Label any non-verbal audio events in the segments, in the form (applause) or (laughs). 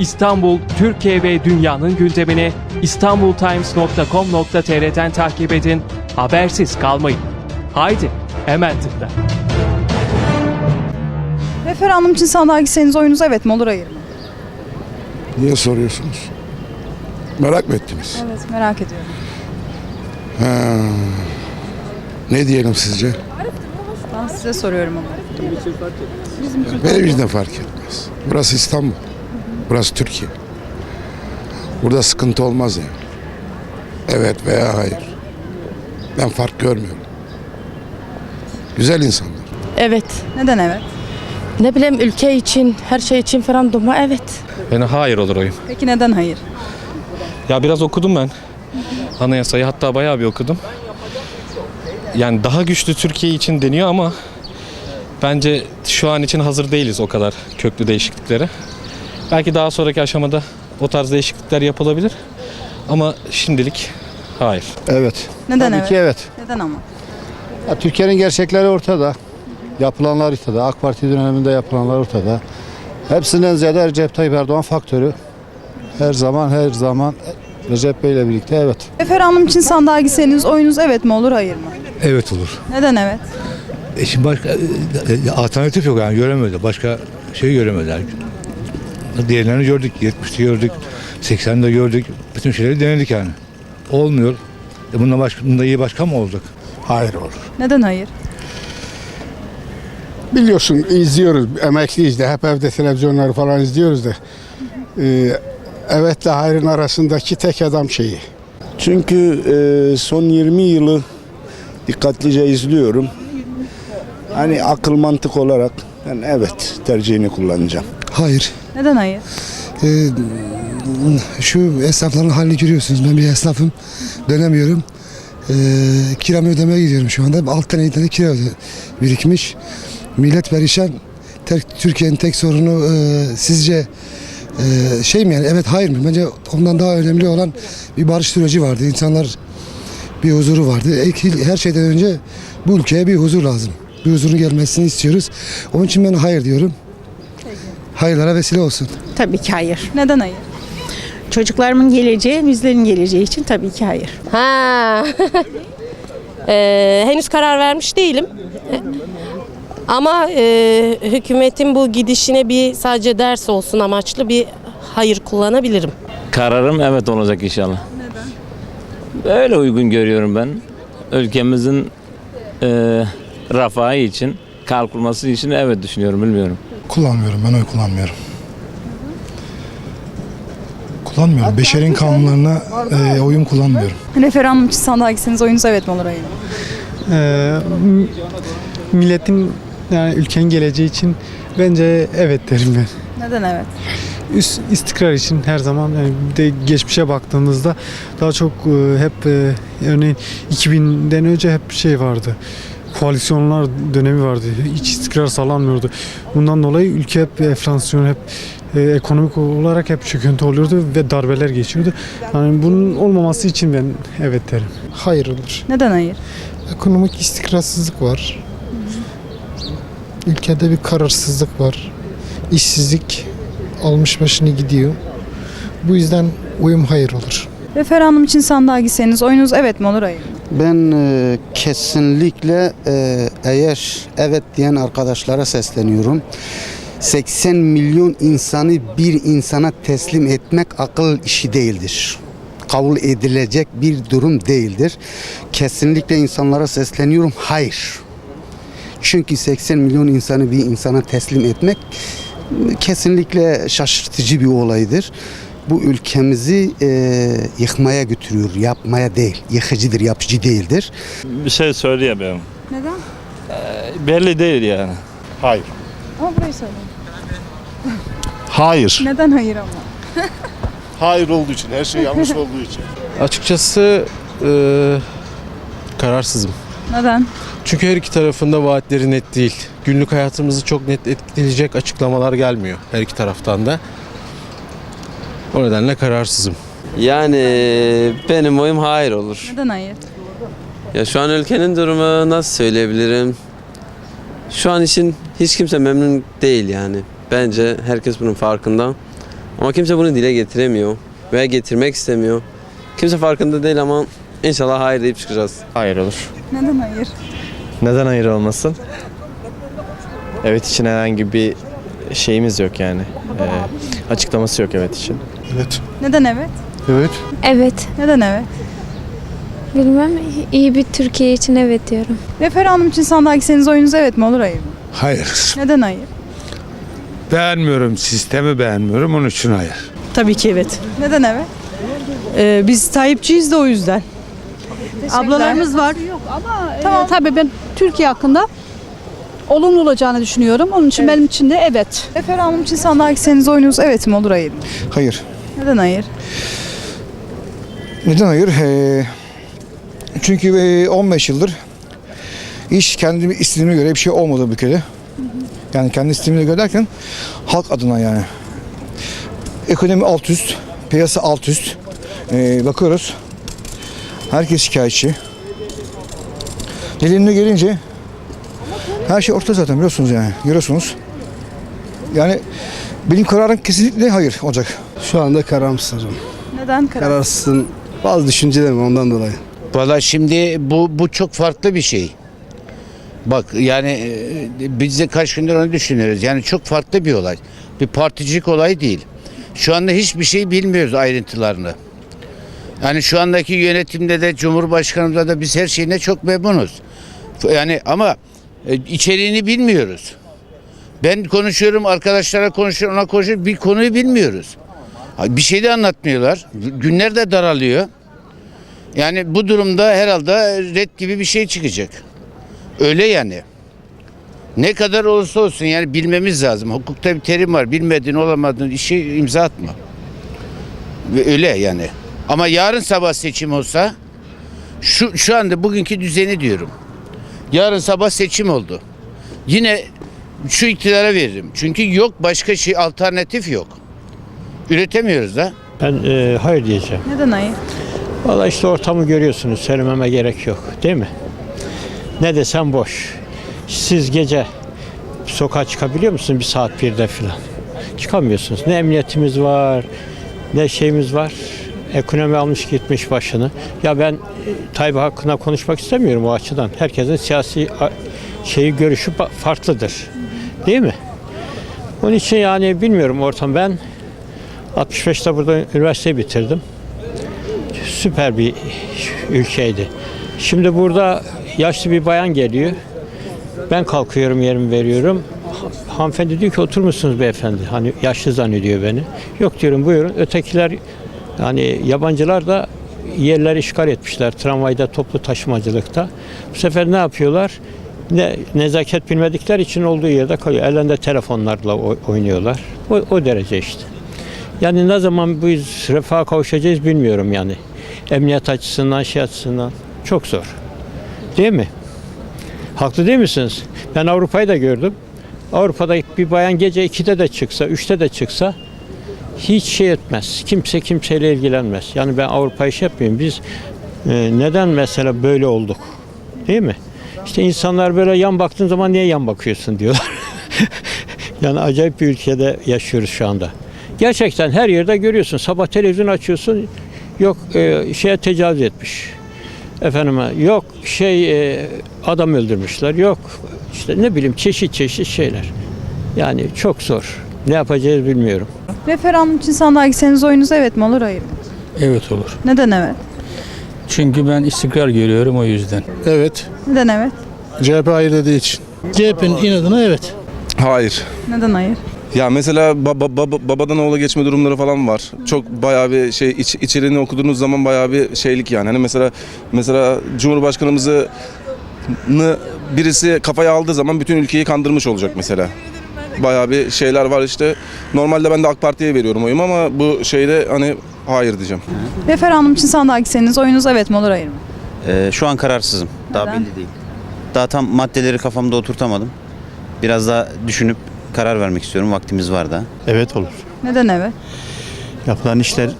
İstanbul, Türkiye ve dünyanın gündemini istanbultimes.com.tr'den takip edin, habersiz kalmayın. Haydi, hemen tıkla. Referandum için sandığa gitseniz oyunuz evet mi olur hayır mı? Niye soruyorsunuz? Merak mı ettiniz? Evet merak ediyorum. Ne diyelim sizce? Ben size soruyorum ama. Benim için de fark etmez. Burası İstanbul. Burası Türkiye. Burada sıkıntı olmaz yani. Evet veya hayır. Ben fark görmüyorum. Güzel insanlar. Evet. Neden evet? Ne bileyim ülke için, her şey için referanduma evet. Ben hayır olur oyum. Peki neden hayır? Ya biraz okudum ben anayasayı hatta bayağı bir okudum. Yani daha güçlü Türkiye için deniyor ama bence şu an için hazır değiliz o kadar köklü değişikliklere. Belki daha sonraki aşamada o tarz değişiklikler yapılabilir ama şimdilik hayır. Evet. Neden Tabii evet? ki evet. Neden ama? Ya, Türkiye'nin gerçekleri ortada. Yapılanlar ortada. AK Parti döneminde yapılanlar ortada. Hepsinden ziyade Recep Tayyip Erdoğan faktörü. Her zaman her zaman Recep Bey ile birlikte evet. Referandum için sandığa gitseniz oyunuz evet mi olur hayır mı? Evet olur. Neden evet? E şimdi başka e, e, alternatif yok yani göremedi. Başka şey göremediler. Diğerlerini gördük. 70'te gördük. 80'de gördük. Bütün şeyleri denedik yani. Olmuyor. E bundan, başka, bunda iyi başkan mı olacak? Hayır olur. Neden hayır? Biliyorsun izliyoruz emekliyiz de hep evde televizyonları falan izliyoruz da e, evetle hayrın arasındaki tek adam şeyi. Çünkü e, son 20 yılı dikkatlice izliyorum. Hani akıl mantık olarak ben evet tercihini kullanacağım. Hayır. Neden hayır? Ee, şu esnafların halini görüyorsunuz. Ben bir esnafım. Dönemiyorum. Ee, kiramı ödemeye gidiyorum şu anda. Alt tane tane kira birikmiş. Millet perişan. Türkiye'nin tek sorunu e, sizce e, şey mi yani? Evet hayır mı? Bence ondan daha önemli olan bir barış süreci vardı. İnsanlar bir huzuru vardı. E, Her şeyden önce bu ülkeye bir huzur lazım. Bir huzurun gelmesini istiyoruz. Onun için ben hayır diyorum. Hayırlara vesile olsun. Tabii ki hayır. Neden hayır? Çocuklarımın geleceği, bizlerin geleceği için tabii ki hayır. Ha. (laughs) Ee, henüz karar vermiş değilim. Ama e, hükümetin bu gidişine bir sadece ders olsun amaçlı bir hayır kullanabilirim. Kararım evet olacak inşallah. Neden? Öyle uygun görüyorum ben. Ülkemizin e, refahı için, kalkınması için evet düşünüyorum, bilmiyorum. Kullanmıyorum. Ben oy kullanmıyorum. Kullanmıyorum. Beşerin kanunlarına e, oyun kullanmıyorum. (laughs) Referandum için sandığa gitseniz oyunuz evet mi olur hayır mı? Ee, m- milletin yani ülkenin geleceği için bence evet derim ben. Neden evet? Üst istikrar için her zaman yani bir de geçmişe baktığımızda daha çok e, hep e, örneğin 2000'den önce hep şey vardı. Koalisyonlar dönemi vardı. Hiç istikrar sağlanmıyordu. Bundan dolayı ülke hep enflasyon hep e, ekonomik olarak hep çöküntü oluyordu ve darbeler geçiyordu. Yani bunun olmaması için ben evet derim. Hayır olur. Neden hayır? Ekonomik istikrarsızlık var. Ülkede bir kararsızlık var. İşsizlik almış başını gidiyor. Bu yüzden uyum hayır olur. Referandum için sandığa gitseniz oyunuz evet mi olur hayır mı? Ben e, kesinlikle e, eğer evet diyen arkadaşlara sesleniyorum. 80 milyon insanı bir insana teslim etmek akıl işi değildir. Kabul edilecek bir durum değildir. Kesinlikle insanlara sesleniyorum. Hayır. Çünkü 80 milyon insanı bir insana teslim etmek kesinlikle şaşırtıcı bir olaydır. Bu ülkemizi e, yıkmaya götürüyor, yapmaya değil. Yıkıcıdır, yapıcı değildir. Bir şey söyleyemem. Neden? Belli değil yani. Hayır. Ama burayı söyleyin. Hayır. Neden hayır ama? (laughs) Hayır olduğu için, her şey yanlış (laughs) olduğu için. Açıkçası e, kararsızım. Neden? Çünkü her iki tarafında vaatleri net değil. Günlük hayatımızı çok net etkileyecek açıklamalar gelmiyor her iki taraftan da. O nedenle kararsızım. Yani benim oyum hayır olur. Neden hayır? Ya şu an ülkenin durumu nasıl söyleyebilirim? Şu an için hiç kimse memnun değil yani. Bence herkes bunun farkında. Ama kimse bunu dile getiremiyor veya getirmek istemiyor. Kimse farkında değil ama inşallah hayır deyip çıkacağız. Hayır olur. Neden hayır? Neden hayır olmasın? Evet için herhangi bir şeyimiz yok yani. Ee, açıklaması yok evet için. Evet. Neden evet? Evet. Evet. Neden evet? Bilmem iyi bir Türkiye için evet diyorum. Referandum için sandığa gitseniz oyunuz evet mi olur hayır mı? Hayır. Neden hayır? Beğenmiyorum. Sistemi beğenmiyorum. Onun için hayır. Tabii ki evet. Neden evet? Ee, biz Tayyipçiyiz de o yüzden. Ablalarımız var. Yok ama tamam. tabii ben Türkiye hakkında olumlu olacağını düşünüyorum. Onun için benim için de evet. Referandum için sandığa gitseniz oyunuz evet mi olur hayır mı? Hayır. Neden hayır? Neden hayır? Ee, çünkü e, 15 yıldır iş kendi istediğime göre bir şey olmadı bu ülkede. Yani kendi istediğime göre derken halk adına yani. Ekonomi alt üst, piyasa alt üst. Ee, bakıyoruz. Herkes şikayetçi. Nedenine gelince her şey ortada zaten biliyorsunuz yani. Görüyorsunuz. Yani benim kararım kesinlikle hayır olacak. Şu anda karamsarım. Neden karar? Kararsızım. Bazı düşüncelerim ondan dolayı. Valla şimdi bu bu çok farklı bir şey. Bak yani e, biz de kaç gündür onu düşünüyoruz. Yani çok farklı bir olay. Bir particilik olay değil. Şu anda hiçbir şey bilmiyoruz ayrıntılarını. Yani şu andaki yönetimde de Cumhurbaşkanımızda da biz her şeyine çok memnunuz. Yani ama içeriğini bilmiyoruz. Ben konuşuyorum, arkadaşlara konuşuyorum, ona konuşuyorum. Bir konuyu bilmiyoruz. Bir şey de anlatmıyorlar. Günler de daralıyor. Yani bu durumda herhalde red gibi bir şey çıkacak. Öyle yani. Ne kadar olursa olsun yani bilmemiz lazım. Hukukta bir terim var. Bilmediğin olamadığın işi imza atma. Öyle yani. Ama yarın sabah seçim olsa şu şu anda bugünkü düzeni diyorum. Yarın sabah seçim oldu. Yine şu iktidara veririm. Çünkü yok başka şey alternatif yok. Üretemiyoruz da. Ben hayır diyeceğim. Neden hayır? Valla işte ortamı görüyorsunuz. Söylememe gerek yok. Değil mi? Ne desem boş. Siz gece sokağa çıkabiliyor musunuz bir saat birde falan? Çıkamıyorsunuz. Ne emniyetimiz var, ne şeyimiz var. Ekonomi almış gitmiş başını. Ya ben e, Tayyip hakkında konuşmak istemiyorum o açıdan. Herkesin siyasi şeyi görüşü farklıdır. Değil mi? Onun için yani bilmiyorum ortam. Ben 65'te burada üniversiteyi bitirdim süper bir ülkeydi. Şimdi burada yaşlı bir bayan geliyor. Ben kalkıyorum yerimi veriyorum. Ha- Hanımefendi diyor ki otur musunuz beyefendi? Hani yaşlı zannediyor beni. Yok diyorum buyurun. Ötekiler yani yabancılar da yerleri işgal etmişler tramvayda toplu taşımacılıkta. Bu sefer ne yapıyorlar? Ne, nezaket bilmedikleri için olduğu yerde kalıyor. Ellerinde telefonlarla oynuyorlar. O, o derece işte. Yani ne zaman biz refaha kavuşacağız bilmiyorum yani. Emniyet açısından, şey açısından çok zor. Değil mi? Haklı değil misiniz? Ben Avrupa'yı da gördüm. Avrupa'da bir bayan gece 2'de de çıksa, 3'te de çıksa hiç şey etmez. Kimse kimseyle ilgilenmez. Yani ben Avrupa'yı şey yapmıyorum. Biz e, neden mesela böyle olduk? Değil mi? İşte insanlar böyle yan baktığın zaman niye yan bakıyorsun diyorlar. (laughs) yani acayip bir ülkede yaşıyoruz şu anda. Gerçekten her yerde görüyorsun. Sabah televizyon açıyorsun. Yok e, şeye tecavüz etmiş. Efendime yok şey e, adam öldürmüşler. Yok işte ne bileyim çeşit çeşit şeyler. Yani çok zor. Ne yapacağız bilmiyorum. Referandum için sandığa gitseniz oyunuz evet mi olur hayır mı? Evet olur. Neden evet? Çünkü ben istikrar görüyorum o yüzden. Evet. Neden evet? CHP hayır dediği için. CHP'nin inadına evet. Hayır. Neden hayır? Ya mesela baba, baba, babadan oğula geçme durumları falan var. Çok bayağı bir şey iç, içeriğini okuduğunuz zaman bayağı bir şeylik yani. Hani mesela mesela Cumhurbaşkanımızı nı birisi kafaya aldığı zaman bütün ülkeyi kandırmış olacak mesela. Bayağı bir şeyler var işte. Normalde ben de AK Parti'ye veriyorum oyumu ama bu şeyde hani hayır diyeceğim. Referandum için sandığa gitseniz oyunuz evet mi olur hayır mı? Ee, şu an kararsızım. Daha Neden? belli değil. Daha tam maddeleri kafamda oturtamadım. Biraz daha düşünüp karar vermek istiyorum. Vaktimiz var da. Evet olur. Neden evet? Yapılan işler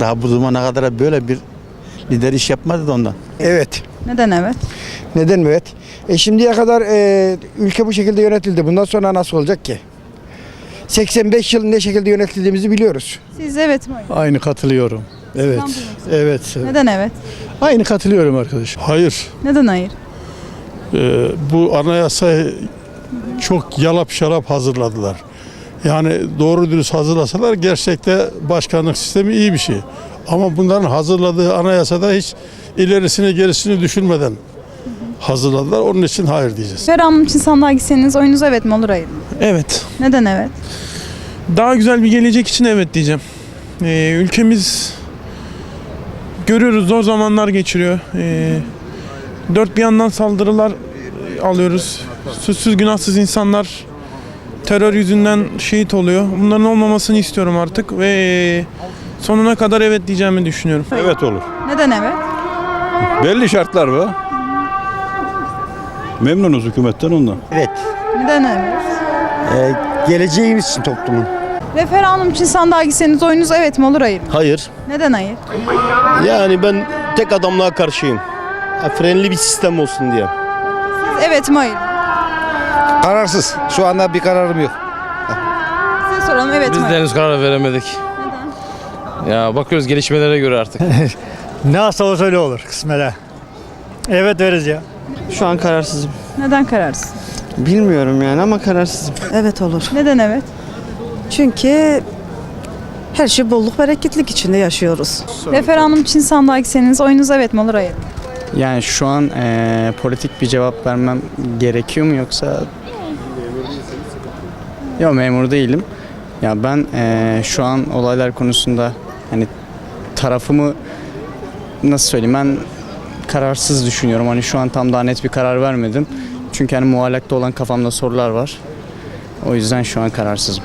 daha bu zamana kadar böyle bir lider iş yapmadı da ondan. Evet. Neden evet? Neden evet? E şimdiye kadar e, ülke bu şekilde yönetildi. Bundan sonra nasıl olacak ki? 85 yıl ne şekilde yönetildiğimizi biliyoruz. Siz evet mi? Aynı katılıyorum. Evet. Evet. Neden evet? Aynı katılıyorum arkadaş. Hayır. Neden hayır? Ee, bu anayasayı çok yalap şarap hazırladılar. Yani doğru dürüst hazırlasalar gerçekte başkanlık sistemi iyi bir şey. Ama bunların hazırladığı anayasada hiç ilerisini gerisini düşünmeden hazırladılar. Onun için hayır diyeceğiz. Zafer Hanım için sandığa gitseniz oyunuz evet mi olur hayır mı? Evet. Neden evet? Daha güzel bir gelecek için evet diyeceğim. Ee, ülkemiz görüyoruz zor zamanlar geçiriyor. Ee, dört bir yandan saldırılar alıyoruz. Suçsuz günahsız insanlar terör yüzünden şehit oluyor. Bunların olmamasını istiyorum artık ve sonuna kadar evet diyeceğimi düşünüyorum. Evet olur. Neden evet? Belli şartlar var. Memnunuz hükümetten ondan. Evet. Neden evet? Ee, geleceğimiz için toplumun. Referandum için sandığa gitseniz oyunuz evet mi olur hayır mı? Hayır. Neden hayır? Yani ben tek adamlığa karşıyım. Frenli bir sistem olsun diye. Siz evet mi hayır mı? Kararsız. Şu anda bir kararım yok. Size soralım evet mi Biz de hayır mı? henüz karar veremedik. Ya bakıyoruz gelişmelere göre artık. (laughs) Nasıl olsa öyle olur kısmele. Evet veririz ya. Şu an kararsızım. Neden kararsız? Bilmiyorum yani ama kararsızım. Evet olur. Neden evet? Çünkü her şey bolluk bereketlik içinde yaşıyoruz. Referandum için sandığa gitseniz oyunuz evet mi olur hayır mı? Yani şu an eee, politik bir cevap vermem gerekiyor mu yoksa? Yok memur değilim. Ya ben eee, şu an olaylar konusunda hani tarafımı nasıl söyleyeyim ben kararsız düşünüyorum. Hani şu an tam daha net bir karar vermedim. Çünkü hani muallakta olan kafamda sorular var. O yüzden şu an kararsızım.